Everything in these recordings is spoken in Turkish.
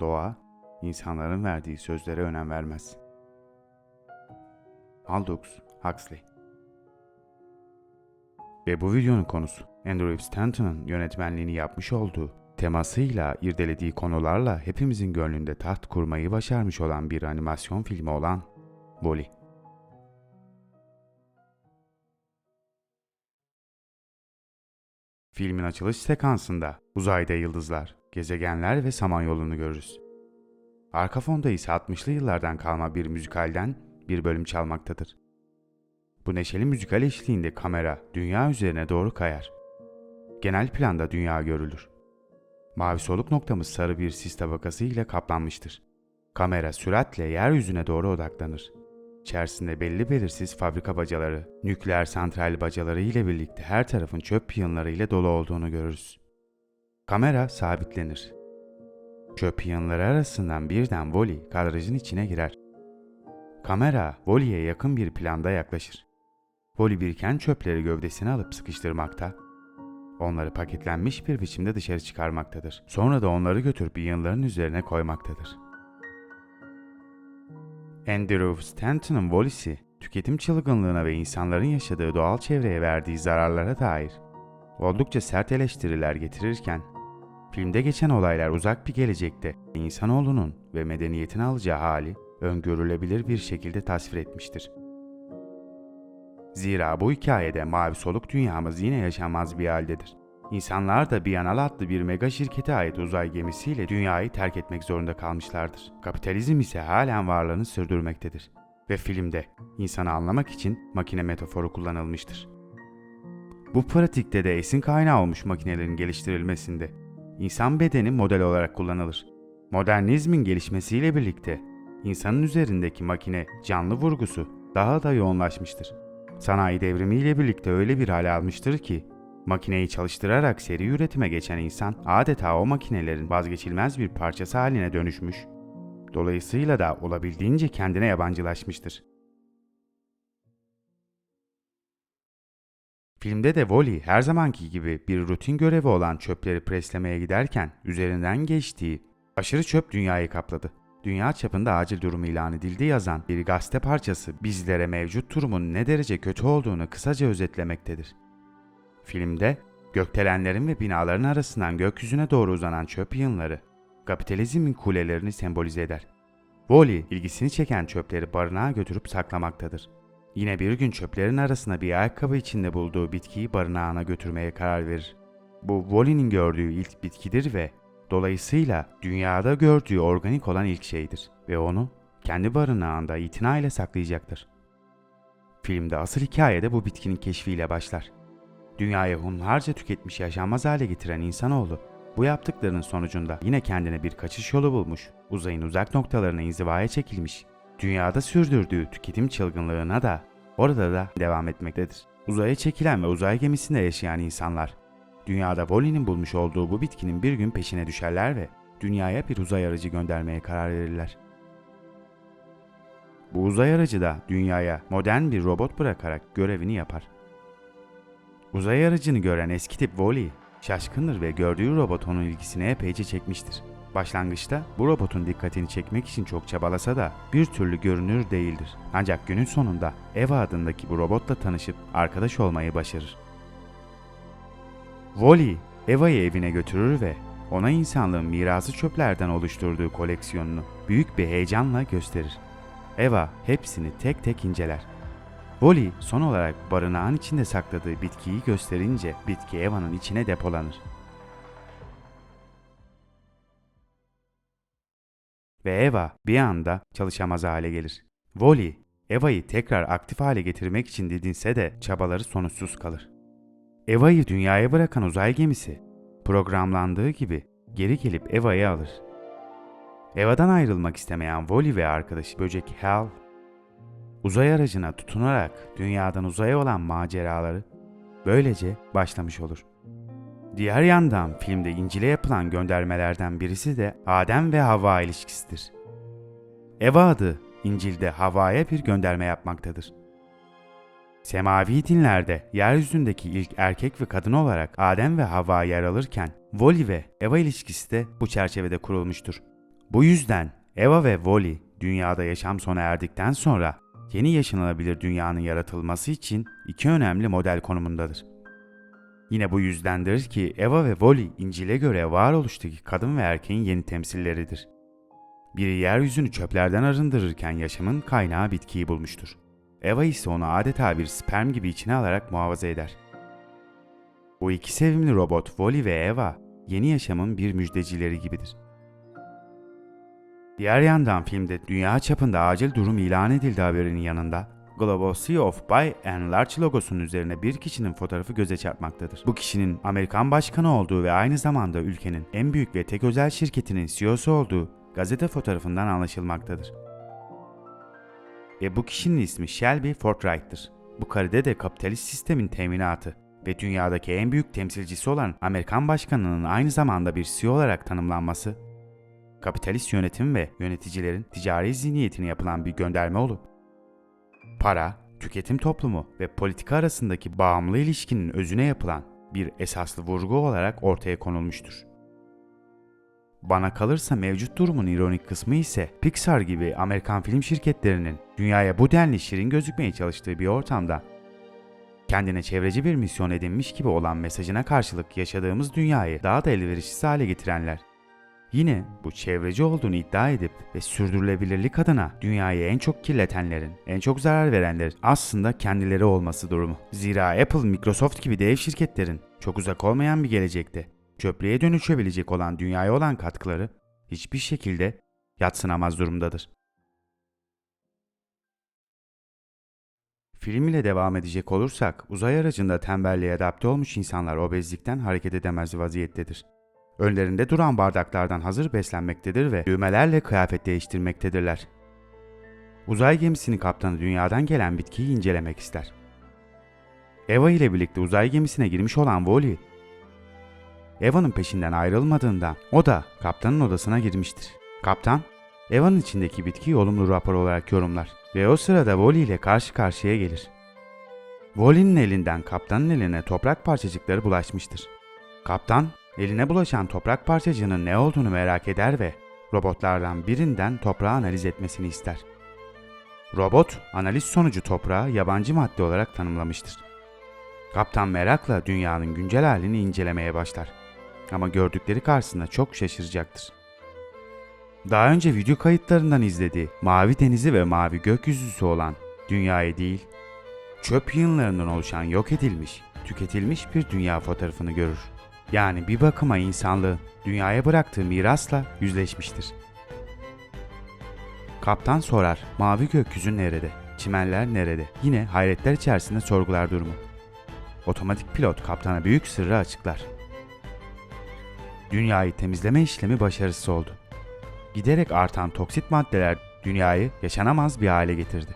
doğa, insanların verdiği sözlere önem vermez. Aldous Huxley Ve bu videonun konusu Andrew Stanton'ın yönetmenliğini yapmış olduğu, temasıyla irdelediği konularla hepimizin gönlünde taht kurmayı başarmış olan bir animasyon filmi olan Wall-E. Filmin açılış sekansında uzayda yıldızlar, gezegenler ve samanyolunu görürüz. Arka fonda ise 60'lı yıllardan kalma bir müzikalden bir bölüm çalmaktadır. Bu neşeli müzikal eşliğinde kamera dünya üzerine doğru kayar. Genel planda dünya görülür. Mavi soluk noktamız sarı bir sis tabakası ile kaplanmıştır. Kamera süratle yeryüzüne doğru odaklanır. İçerisinde belli belirsiz fabrika bacaları, nükleer santral bacaları ile birlikte her tarafın çöp yığınları ile dolu olduğunu görürüz. Kamera sabitlenir. Çöp yığınları arasından birden Wally kadrajın içine girer. Kamera Wally'e yakın bir planda yaklaşır. Wally biriken çöpleri gövdesine alıp sıkıştırmakta, onları paketlenmiş bir biçimde dışarı çıkarmaktadır. Sonra da onları götürüp yığınların üzerine koymaktadır. Andrew Stanton'ın Wallace'i, tüketim çılgınlığına ve insanların yaşadığı doğal çevreye verdiği zararlara dair oldukça sert eleştiriler getirirken, filmde geçen olaylar uzak bir gelecekte insanoğlunun ve medeniyetin alacağı hali öngörülebilir bir şekilde tasvir etmiştir. Zira bu hikayede mavi soluk dünyamız yine yaşanmaz bir haldedir. İnsanlar da Biyanal adlı bir mega şirkete ait uzay gemisiyle dünyayı terk etmek zorunda kalmışlardır. Kapitalizm ise halen varlığını sürdürmektedir. Ve filmde insanı anlamak için makine metaforu kullanılmıştır. Bu pratikte de esin kaynağı olmuş makinelerin geliştirilmesinde insan bedeni model olarak kullanılır. Modernizmin gelişmesiyle birlikte insanın üzerindeki makine canlı vurgusu daha da yoğunlaşmıştır. Sanayi devrimiyle birlikte öyle bir hale almıştır ki Makineyi çalıştırarak seri üretime geçen insan adeta o makinelerin vazgeçilmez bir parçası haline dönüşmüş. Dolayısıyla da olabildiğince kendine yabancılaşmıştır. Filmde de Wally her zamanki gibi bir rutin görevi olan çöpleri preslemeye giderken üzerinden geçtiği aşırı çöp dünyayı kapladı. Dünya çapında acil durum ilan edildi yazan bir gazete parçası bizlere mevcut durumun ne derece kötü olduğunu kısaca özetlemektedir. Filmde gökdelenlerin ve binaların arasından gökyüzüne doğru uzanan çöp yığınları kapitalizmin kulelerini sembolize eder. Wally ilgisini çeken çöpleri barınağa götürüp saklamaktadır. Yine bir gün çöplerin arasına bir ayakkabı içinde bulduğu bitkiyi barınağına götürmeye karar verir. Bu Wally'nin gördüğü ilk bitkidir ve dolayısıyla dünyada gördüğü organik olan ilk şeydir ve onu kendi barınağında itina ile saklayacaktır. Filmde asıl hikayede bu bitkinin keşfiyle başlar. Dünyayı hunharca tüketmiş yaşanmaz hale getiren insanoğlu bu yaptıklarının sonucunda yine kendine bir kaçış yolu bulmuş, uzayın uzak noktalarına inzivaya çekilmiş, dünyada sürdürdüğü tüketim çılgınlığına da orada da devam etmektedir. Uzaya çekilen ve uzay gemisinde yaşayan insanlar, dünyada Wally'nin bulmuş olduğu bu bitkinin bir gün peşine düşerler ve dünyaya bir uzay aracı göndermeye karar verirler. Bu uzay aracı da dünyaya modern bir robot bırakarak görevini yapar. Uzay aracını gören eski tip Wally şaşkındır ve gördüğü robot onun ilgisini epeyce çekmiştir. Başlangıçta bu robotun dikkatini çekmek için çok çabalasa da bir türlü görünür değildir. Ancak günün sonunda Eva adındaki bu robotla tanışıp arkadaş olmayı başarır. Wally, Eva'yı evine götürür ve ona insanlığın mirası çöplerden oluşturduğu koleksiyonunu büyük bir heyecanla gösterir. Eva hepsini tek tek inceler. Wally son olarak barınağın içinde sakladığı bitkiyi gösterince bitki Eva'nın içine depolanır. Ve Eva bir anda çalışamaz hale gelir. Wally, Eva'yı tekrar aktif hale getirmek için didinse de çabaları sonuçsuz kalır. Eva'yı dünyaya bırakan uzay gemisi programlandığı gibi geri gelip Eva'yı alır. Eva'dan ayrılmak istemeyen Wally ve arkadaşı böcek Hal uzay aracına tutunarak dünyadan uzaya olan maceraları böylece başlamış olur. Diğer yandan filmde İncil'e yapılan göndermelerden birisi de Adem ve Havva ilişkisidir. Eva adı İncil'de Havva'ya bir gönderme yapmaktadır. Semavi dinlerde yeryüzündeki ilk erkek ve kadın olarak Adem ve Havva yer alırken Wally ve Eva ilişkisi de bu çerçevede kurulmuştur. Bu yüzden Eva ve Wally dünyada yaşam sona erdikten sonra yeni yaşanılabilir dünyanın yaratılması için iki önemli model konumundadır. Yine bu yüzdendir ki Eva ve Wally İncil'e göre varoluştaki kadın ve erkeğin yeni temsilleridir. Biri yeryüzünü çöplerden arındırırken yaşamın kaynağı bitkiyi bulmuştur. Eva ise onu adeta bir sperm gibi içine alarak muhafaza eder. Bu iki sevimli robot Wally ve Eva yeni yaşamın bir müjdecileri gibidir. Diğer yandan filmde dünya çapında acil durum ilan edildi haberinin yanında Global CEO by and Large logosunun üzerine bir kişinin fotoğrafı göze çarpmaktadır. Bu kişinin Amerikan başkanı olduğu ve aynı zamanda ülkenin en büyük ve tek özel şirketinin CEO'su olduğu gazete fotoğrafından anlaşılmaktadır. Ve bu kişinin ismi Shelby Forthright'tır. Bu karede de kapitalist sistemin teminatı ve dünyadaki en büyük temsilcisi olan Amerikan başkanının aynı zamanda bir CEO olarak tanımlanması, kapitalist yönetim ve yöneticilerin ticari zihniyetine yapılan bir gönderme olup, para, tüketim toplumu ve politika arasındaki bağımlı ilişkinin özüne yapılan bir esaslı vurgu olarak ortaya konulmuştur. Bana kalırsa mevcut durumun ironik kısmı ise Pixar gibi Amerikan film şirketlerinin dünyaya bu denli şirin gözükmeye çalıştığı bir ortamda kendine çevreci bir misyon edinmiş gibi olan mesajına karşılık yaşadığımız dünyayı daha da elverişsiz hale getirenler. Yine bu çevreci olduğunu iddia edip ve sürdürülebilirlik adına dünyayı en çok kirletenlerin, en çok zarar verenlerin aslında kendileri olması durumu. Zira Apple, Microsoft gibi dev şirketlerin çok uzak olmayan bir gelecekte çöplüğe dönüşebilecek olan dünyaya olan katkıları hiçbir şekilde yatsınamaz durumdadır. Film ile devam edecek olursak, uzay aracında tembelliğe adapte olmuş insanlar obezlikten hareket edemez vaziyettedir. Önlerinde duran bardaklardan hazır beslenmektedir ve düğmelerle kıyafet değiştirmektedirler. Uzay gemisinin kaptanı dünyadan gelen bitkiyi incelemek ister. Eva ile birlikte uzay gemisine girmiş olan Wally, Eva'nın peşinden ayrılmadığından o da kaptanın odasına girmiştir. Kaptan, Eva'nın içindeki bitkiyi olumlu rapor olarak yorumlar ve o sırada Wally ile karşı karşıya gelir. Wally'nin elinden kaptanın eline toprak parçacıkları bulaşmıştır. Kaptan, eline bulaşan toprak parçacığının ne olduğunu merak eder ve robotlardan birinden toprağı analiz etmesini ister. Robot, analiz sonucu toprağı yabancı madde olarak tanımlamıştır. Kaptan merakla dünyanın güncel halini incelemeye başlar. Ama gördükleri karşısında çok şaşıracaktır. Daha önce video kayıtlarından izlediği mavi denizi ve mavi gökyüzüsü olan dünyayı değil, çöp yığınlarından oluşan yok edilmiş, tüketilmiş bir dünya fotoğrafını görür. Yani bir bakıma insanlığın dünyaya bıraktığı mirasla yüzleşmiştir. Kaptan sorar, mavi gökyüzü nerede, çimenler nerede? Yine hayretler içerisinde sorgular durumu. Otomatik pilot kaptana büyük sırrı açıklar. Dünyayı temizleme işlemi başarısız oldu. Giderek artan toksit maddeler dünyayı yaşanamaz bir hale getirdi.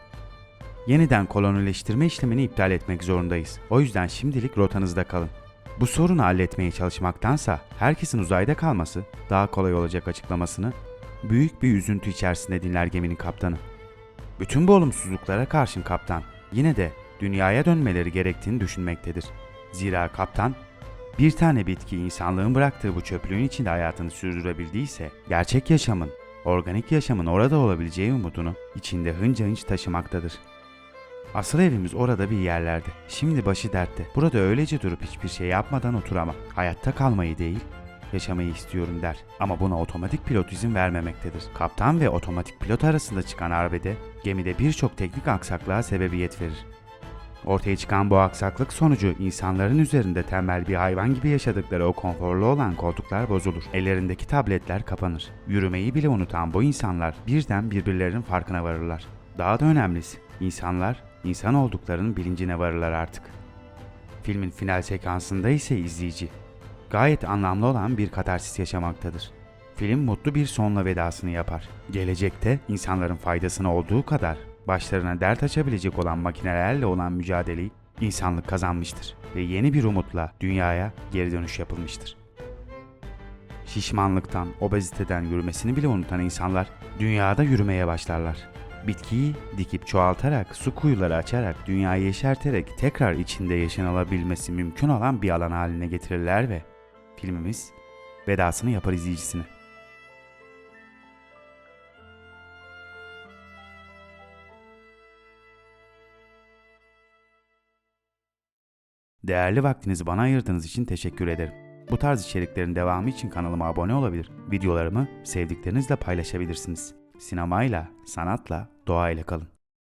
Yeniden kolonileştirme işlemini iptal etmek zorundayız. O yüzden şimdilik rotanızda kalın. Bu sorunu halletmeye çalışmaktansa herkesin uzayda kalması daha kolay olacak açıklamasını büyük bir üzüntü içerisinde dinler geminin kaptanı. Bütün bu olumsuzluklara karşın kaptan yine de dünyaya dönmeleri gerektiğini düşünmektedir. Zira kaptan bir tane bitki insanlığın bıraktığı bu çöplüğün içinde hayatını sürdürebildiyse gerçek yaşamın, organik yaşamın orada olabileceği umudunu içinde hınca hınç taşımaktadır. Asıl evimiz orada bir yerlerde. Şimdi başı dertte. Burada öylece durup hiçbir şey yapmadan oturamam. Hayatta kalmayı değil, yaşamayı istiyorum der. Ama buna otomatik pilot izin vermemektedir. Kaptan ve otomatik pilot arasında çıkan arbede gemide birçok teknik aksaklığa sebebiyet verir. Ortaya çıkan bu aksaklık sonucu insanların üzerinde tembel bir hayvan gibi yaşadıkları o konforlu olan koltuklar bozulur. Ellerindeki tabletler kapanır. Yürümeyi bile unutan bu insanlar birden birbirlerinin farkına varırlar. Daha da önemlisi, insanlar insan olduklarının bilincine varırlar artık. Filmin final sekansında ise izleyici gayet anlamlı olan bir katarsis yaşamaktadır. Film mutlu bir sonla vedasını yapar. Gelecekte insanların faydasına olduğu kadar başlarına dert açabilecek olan makinelerle olan mücadeleyi insanlık kazanmıştır ve yeni bir umutla dünyaya geri dönüş yapılmıştır. Şişmanlıktan, obeziteden yürümesini bile unutan insanlar dünyada yürümeye başlarlar bitkiyi dikip çoğaltarak, su kuyuları açarak, dünyayı yeşerterek tekrar içinde yaşanılabilmesi mümkün olan bir alan haline getirirler ve filmimiz vedasını yapar izleyicisine. Değerli vaktinizi bana ayırdığınız için teşekkür ederim. Bu tarz içeriklerin devamı için kanalıma abone olabilir, videolarımı sevdiklerinizle paylaşabilirsiniz. Sinemayla, sanatla, doğayla kalın.